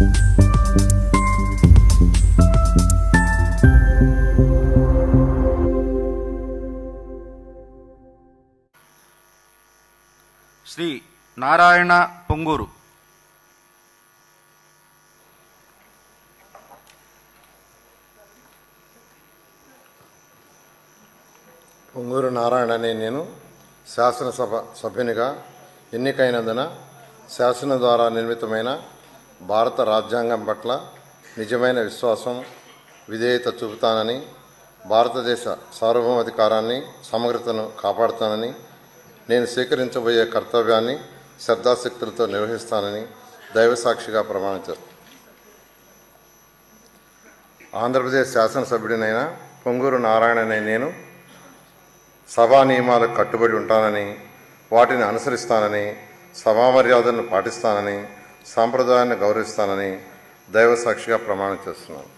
శ్రీ నారాయణ పొంగూరు. పొంగూరు నారాయణ అనే నేను శాసనసభ సభ్యునిగా ఎన్నికైనందున శాసనం ద్వారా నిర్మితమైన భారత రాజ్యాంగం పట్ల నిజమైన విశ్వాసం విధేయత చూపుతానని భారతదేశ సార్వభౌమాధికారాన్ని సమగ్రతను కాపాడుతానని నేను స్వీకరించబోయే కర్తవ్యాన్ని శ్రద్ధాశక్తులతో నిర్వహిస్తానని దైవసాక్షిగా ప్రమాణం చేస్తాను ఆంధ్రప్రదేశ్ శాసనసభ్యుడినైన పొంగూరు నారాయణనే నేను సభా నియమాలకు కట్టుబడి ఉంటానని వాటిని అనుసరిస్తానని సభా మర్యాదలను పాటిస్తానని సాంప్రదాయాన్ని గౌరవిస్తానని దైవ సాక్షిగా ప్రమాణం చేస్తున్నాను.